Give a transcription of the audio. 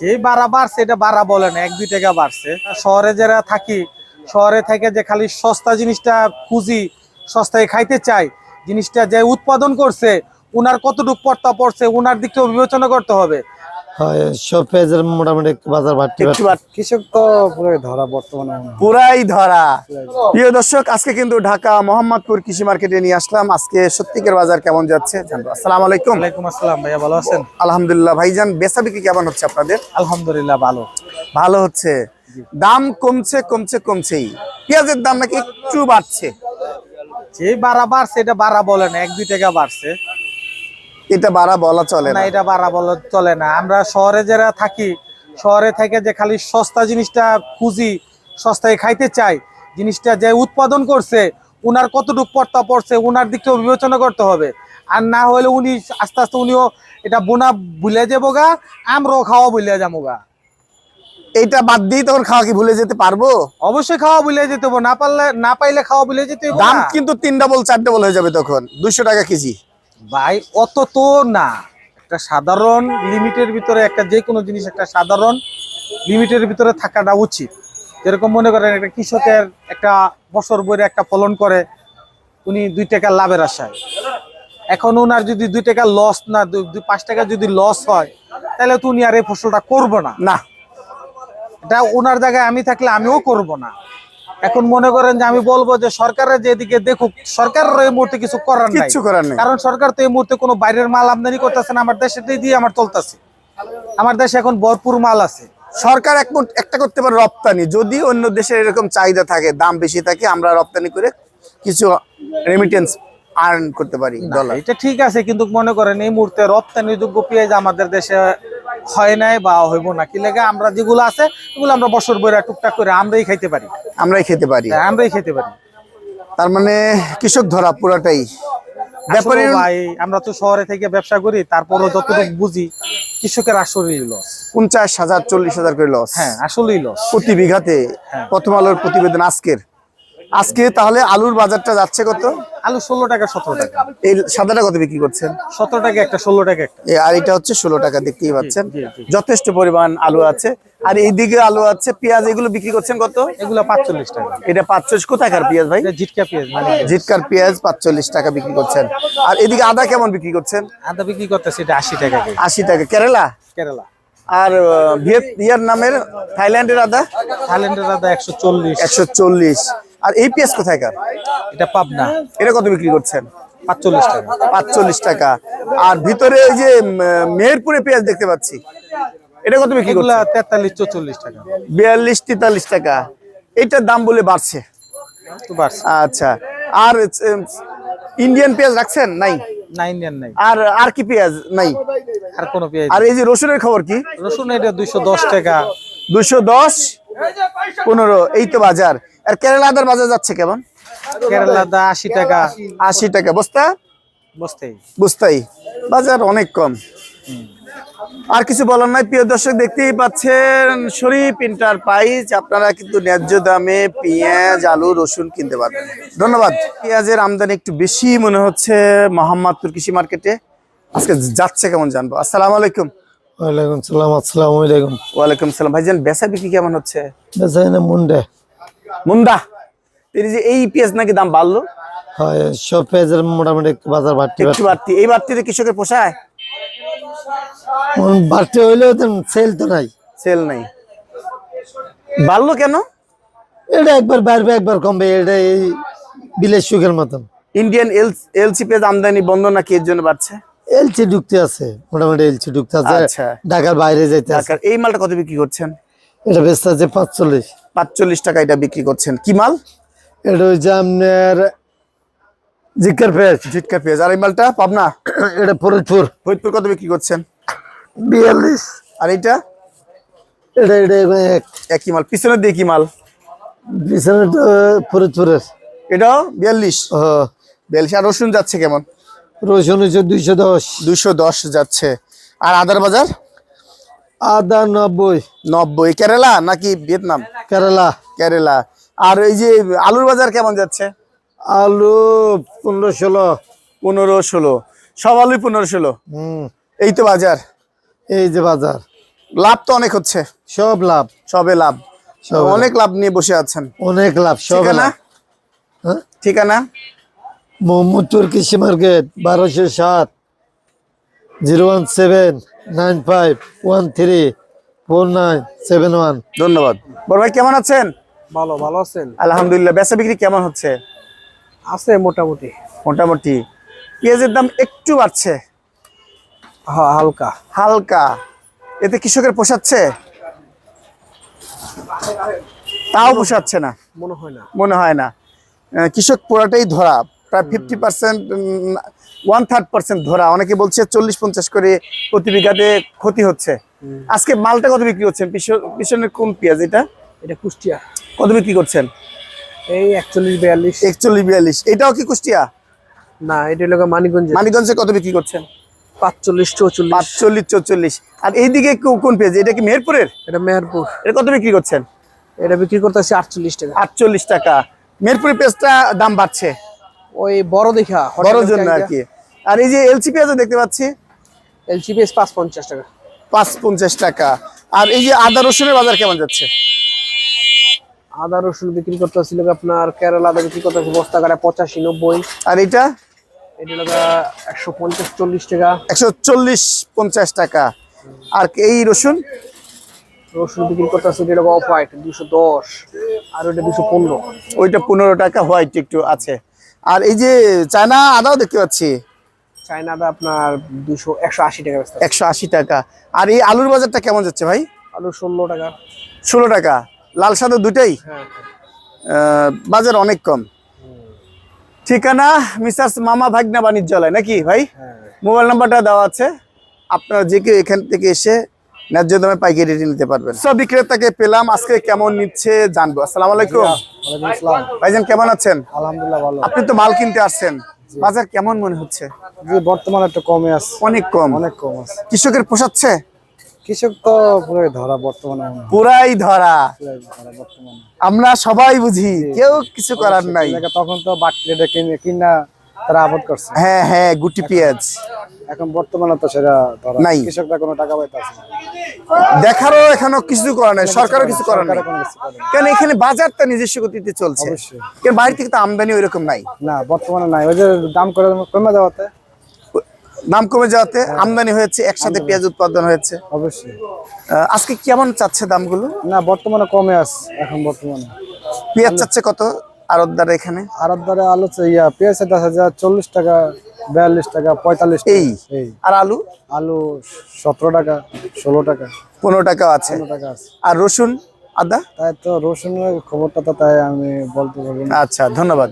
যে বাড়া বাড়ছে, এটা বাড়া বলে না, এক, দুই টাকা বাড়ছে। শহরে যারা থাকি, শহরে থেকে যে খালি সস্তা জিনিসটা খুঁজি, সস্তায় খাইতে চাই, জিনিসটা যে উৎপাদন করছে, উনার কতটুকু পর্তা পড়ছে, উনার দিকটাও বিবেচনা করতে হবে। সব পেঁয়াজের মোটামুটি বাজার বাড়তি কৃষক তো পুরো ধরা বর্তমানে পুরাই ধরা। প্রিয় দর্শক আজকে কিন্তু ঢাকা মোহাম্মদপুর কৃষি মার্কেটে নিয়ে আসলাম। আজকে সত্যিকার বাজার কেমন যাচ্ছে জানব। আসসালামু আলাইকুম। ওয়ালাইকুম আসসালাম ভাইয়া ভালো আছেন? আলহামদুলিল্লাহ ভাইজান বেচা বিক্রি কেমন হচ্ছে আপনাদের? আলহামদুলিল্লাহ ভালো। ভালো হচ্ছে। দাম কমছে কমছে কমছেই। পেঁয়াজের দাম নাকি একটু বাড়ছে। যে বাড়া বাড়ছে এটা বাড়া বলে না এক দুই টাকা বাড়ছে। এটা বাড়া বলা চলে না এটা বাড়া বলে চলে না। আমরা শহরে যারা থাকি শহরে থেকে যে খালি সস্তা জিনিসটা খুঁজি সস্তায় খাইতে চাই জিনিসটা যে উৎপাদন করছে উনার কতটুকু পড়তা পড়ছে উনার দিকটাও বিবেচনা করতে হবে। আর না হলে উনি আস্তে আস্তে উনিও এটা বোনা ভুলে যাব গা আমরাও খাওয়া ভুলে যাব গা। এইটা বাদ দিয়ে তখন খাওয়া কি ভুলে যেতে পারব? অবশ্যই খাওয়া ভুলে যেতে না পারলে না পাইলে খাওয়া ভুলে যেতে দাম কিন্তু তিন ডাবল চার ডাবল হয়ে যাবে তখন। দুশো টাকা কেজি। ভাই অত তো না। একটা সাধারণ লিমিটের ভিতরে একটা যে কোনো জিনিস একটা সাধারণ লিমিটের ভিতরে থাকাটা উচিত। যেরকম মনে করেন একটা কৃষকের একটা বছর বইরে একটা ফলন করে উনি দুই টাকা লাভের আশায়। এখন ওনার যদি দুই টাকা লস না দুই পাঁচ টাকা যদি লস হয় তাহলে তো উনি আর এই ফসলটা করব না। না। এটা ওনার জায়গায় আমি থাকলে আমিও করব না। এখন মনে করেন যে আমি বলব যে সরকারের যেদিকে দেখুক সরকারের এই মুহূর্তে কিছু করার নাই। কিচ্ছু করার নেই। কারণ সরকার তো এই মুহূর্তে কোনো বাইরের মাল আমদানি করতেছে না আমার দেশে দিয়ে আমার চলতেছে। আমার দেশে এখন ভরপুর মাল আছে। সরকার এক একটা করতে পারে রপ্তানি। যদি অন্য দেশের এরকম চাহিদা থাকে দাম বেশি থাকে আমরা রপ্তানি করে কিছু রেমিটেন্স আর্ন করতে পারি ডলার এটা ঠিক আছে কিন্তু মনে করেন এই মুহূর্তে রপ্তানি যোগ্য পেঁয়াজ আমাদের দেশে হয় নাই বা হইব না। কি লেগে আমরা যেগুলো আছে এগুলো আমরা বছর বইরা টুকটাক করে আমরাই খাইতে পারি। আমরাই খেতে পারি। হ্যাঁ, আমরাই খেতে পারি। তার মানে কৃষক ধরা পুরাটাই। ব্যাপারী ভাই আমরা তো শহরে থেকে ব্যবসা করি তারপরও যতটুকু বুঝি কৃষকের আসলেই লস পঞ্চাশ হাজার চল্লিশ হাজার করে লস হ্যাঁ আসলেই লস প্রতি বিঘাতে হ্যাঁ। প্রথম আলোর প্রতিবেদন আজকের। আজকে তাহলে আলুর বাজারটা যাচ্ছে কত? আলু ষোলো টাকা সতেরো টাকা। এই সাদাটা কত বিক্রি করছেন? সতেরো টাকা একটা ষোলো টাকা একটা। আর এটা হচ্ছে ষোলো টাকা দেখতেই পাচ্ছেন। যথেষ্ট পরিমাণ আলু আছে। আর এইদিকে আলু আছে পেঁয়াজ এগুলো বিক্রি করছেন কত? এগুলো পাঁচচল্লিশ টাকা। এটা পাঁচচল্লিশ কোথাকার পেঁয়াজ ভাই? জিটকা পেঁয়াজ মানে জিটকার পেঁয়াজ পাঁচচল্লিশ টাকা বিক্রি করছেন। আর এদিকে আদা কেমন বিক্রি করছেন? আদা বিক্রি করতেছে এটা আশি টাকা আশি টাকা। কেরালা? কেরালা। আর ভিয়েত ইয়ার নামের থাইল্যান্ডের আদা? থাইল্যান্ডের আদা একশো চল্লিশ। একশো চল্লিশ। আর এই পেঁয়াজ কোথায়কার এটা পাবনা। এটা কত বিক্রি করছেন? পাঁচচল্লিশ টাকা। পাঁচচল্লিশ টাকা। আর ভিতরে ওই যে মেহেরপুরে পেঁয়াজ দেখতে পাচ্ছি। এটা কত বিক্রি এগুলা তেতাল্লিশ চৌচল্লিশ টাকা। বিয়াল্লিশ তেতাল্লিশ টাকা। এটার দাম বলে বাড়ছে। আচ্ছা। আর ইন্ডিয়ান পেঁয়াজ রাখছেন? নাই? আর আর কি পেঁয়াজ? নাই? আর কোনো পেঁয়াজ আর এই যে রসুনের খবর কি? রসুন এটা দুইশো দশ টাকা। দুশো দশ পনেরো। এই তো বাজার। আর কেরালা আদার বাজার যাচ্ছে কেমন? কেরালা আদা আশি টাকা। আশি টাকা বস্তা? বসতেই। বুঝতেই বাজার অনেক কম। আর কিছু বলার নাই প্রিয় দর্শক দেখতেই পাচ্ছেন শরীফ ইন্টারপ্রাইজ আপনারা কিন্তু ন্যায্য দামে পেঁয়াজ আলু রসুন কিনতে পারবেন। ধন্যবাদ। পেঁয়াজের আমদানি একটু বেশি মনে হচ্ছে মোহাম্মদপুর কৃষি মার্কেটে। আজকে যাচ্ছে কেমন জানব? আসসালামু আলাইকুম। ওয়ালাইকুম সালাম আসসালামু আলাইকুম। ওয়ালাইকুম সালাম। ভাইজান বেচা বিক্রি কেমন হচ্ছে? বেচাই না মুন্ডে। মুন্দা এই যে এই পেঁয়াজ নাকি দাম বাড়লো? হয় সব পেঁয়াজের মোটামুটি একটু বাজার বাড়তি একটু বাড়তি। এই বাড়তিতে কৃষকের পোষায়? বাড়তি। হইলেও তো সেল তো নাই। সেল নাই। বাড়লো কেন? এটা একবার বাড়বে একবার কমবে এটা এই বিলের সুখের মতন। ইন্ডিয়ান এলসি পেঁয়াজ আমদানি বন্ধ নাকি এর জন্য বাড়ছে? এলচি ঢুকতে আছে মোটামুটি এলচি ঢুকতে আছে। আচ্ছা। ঢাকার বাইরে যাইতে ঢাকার এই মালটা কত বিক্রি করছেন? এটা বেচতে আছে পাঁচচল্লিশ। পাঁচচল্লিশ টাকা এটা বিক্রি করছেন। কি মাল? এটা হচ্ছে আপনার জিকার পেঁয়াজ। ঝিটকা পেঁয়াজ। আর এই মালটা পাবনা? এটা ফরিদপুর। ফরিদপুর কত বিক্রি করছেন? বিয়াল্লিশ। আর এইটা? এটা এটা এক। একই মাল। পিছনের দিয়ে কি মাল? বিছানাটা ফরিদপুরের। এটাও বিয়াল্লিশ? বিয়াল্লিশ। আর রসুন যাচ্ছে কেমন? রসুন হচ্ছে দুইশো দশ। দুশো দশ যাচ্ছে। আর আদার বাজার? আদা নব্বই। নব্বই কেরালা নাকি ভিয়েতনাম? কেরালা। কেরালা। আর এই যে আলুর বাজার কেমন যাচ্ছে? আলু পনেরো ষোলো। পনেরো ষোলো। সব আলুই পনেরো ষোলো? হুম। এই তো বাজার। এই যে বাজার। লাভ তো অনেক হচ্ছে। সব লাভ। সবে লাভ। সবে অনেক লাভ নিয়ে বসে আছেন। অনেক লাভ সব লাভ। হ্যাঁ? ঠিকানা? মোহাম্মদপুর কৃষি মার্কেট বারোশো সাত zero one seven. Nine five one three four nine seven one. ধন্যবাদ। বড় ভাই কেমন আছেন? ভালো ভালো আছেন? আলহামদুলিল্লাহ। বেচা বিক্রি কেমন হচ্ছে? আছে মোটামুটি। মোটামুটি। পেঁয়াজের দাম একটু বাড়ছে। হ্যাঁ হালকা। হালকা। এতে কৃষকের পোষাচ্ছে? তাও পোষাচ্ছে না। মনে হয় না। মনে হয় না। কৃষক পুরাটাই ধরা। প্রায় fifty percent one third percent ধরা। অনেকে বলছে চল্লিশ পঞ্চাশ করে প্রতি বিঘাতে ক্ষতি হচ্ছে। আজকে মালটা কত বিক্রি করছেন? পিছন- পিছনের কোন পেঁয়াজ এটা? এটা কুষ্টিয়া। কত বিক্রি করছেন? এই একচল্লিশ বিয়াল্লিশ একচল্লিশ বিয়াল্লিশ এটাও কি কুষ্টিয়া? না এটা হলো মানিকগঞ্জ। মানিকগঞ্জে কত বিক্রি করছেন? পাঁচচল্লিশ চৌচল্লিশ পাঁচচল্লিশ চল্লিশ আর এইদিকে কোন পেঁয়াজ? এটা কি মেহেরপুরের? এটা মেহেরপুর। এটা কত বিক্রি করছেন? এটা বিক্রি করতেছে আটচল্লিশ টাকা। আটচল্লিশ টাকা। মেহেরপুরের পেঁয়াজটা দাম বাড়ছে। ওই বড় দেখা বড় জন্য আর কি আর এই যে এলসি পেঁয়াজও দেখতে পাচ্ছি? এলসিপিএস পাঁচ পঞ্চাশ টাকা। পাঁচ পঞ্চাশ টাকা। আর এই যে আদা রসুনের বাজার কেমন যাচ্ছে? আদা রসুন বিক্রি করতেছিল আপনার কেরালা আদা বিক্রি করতেছে বস্তা কাটা পঁচাশি নব্বই। আর এটা এটা হলো একশো পঞ্চাশ চল্লিশ টাকা। একশো চল্লিশ পঞ্চাশ টাকা। আর এই রসুন? রসুন বিক্রি করতেছে এটা অফ হোয়াইট দুশো দশ। আর ওইটা দুশো পনেরো। ওইটা পনেরো টাকা হোয়াইট একটু আছে। আর এই যে চায়না আদাও দেখতে পাচ্ছি। চাইনা আদা আপনার দুশো একশো আশি টাকা একশো আশি টাকা। আর এই আলুর বাজারটা কেমন যাচ্ছে ভাই? আলু ষোলো টাকা। ষোলো টাকা। লাল সাদা দুটাই হ্যাঁ। বাজার অনেক কম। ঠিকানা মিসার্স মামা ভাগনা বাণিজ্যালয় নাকি ভাই? হ্যাঁ। মোবাইল নাম্বারটা দেওয়া আছে। আপনারা যে কেউ এখান থেকে এসে ন্যায্য দামে পাইকারি রেটে নিতে পারবেন। সব বিক্রেতাকে পেলাম আজকে কেমন নিচ্ছে জানব। আসসালামু আলাইকুম। ভাইজান কেমন আছেন? আলহামদুলিল্লাহ ভালো। আপনি তো মাল কিনতে আসছেন। বাজার কেমন মনে হচ্ছে? জি বর্তমানে একটু কমে আছে অনেক কম। অনেক কম আছে কৃষকের পোষাচ্ছে কৃষক তো ধরা বর্তমানে। পুরাই ধরা। আমরা সবাই বুঝি কেউ কিছু করার নাই। তখন তো কিনে কিনা তারা আবাদ করছে। হ্যাঁ হ্যাঁ গুটি পেঁয়াজ। এখন বর্তমানে তো সেটা নাই। কৃষকরা কোনো টাকা পাইতেছে দেখারও এখনও কিছু করার নাই সরকারও কিছু করার নাই। কোনো করে এখানে বাজারটা নিজস্ব গতিতে চলছে? কেন বাইরে থেকে তো আমদানি ওইরকম নাই? না বর্তমানে নাই। ওই যে দাম করে কমে দেওয়াতে দাম কমে যাওয়াতে আমদানি হয়েছে একসাথে পেঁয়াজ উৎপাদন হয়েছে। অবশ্যই। আজকে কেমন চাচ্ছে দামগুলো? না বর্তমানে কমে আছে এখন বর্তমানে। পেঁয়াজ চাচ্ছে কত? আরতদার এখানে? আর আলু ইয়া পেঁয়াজ দশ হাজার চল্লিশ টাকা বিয়াল্লিশ টাকা পঁয়তাল্লিশ। এই? আর আলু? আলু সতেরো টাকা ষোলো টাকা। পনেরো টাকা আছে। টাকা আছে। আর রসুন আদা? তাই তো রসুনের খবরটা তো তাই আমি বলতে পারব না। আচ্ছা ধন্যবাদ।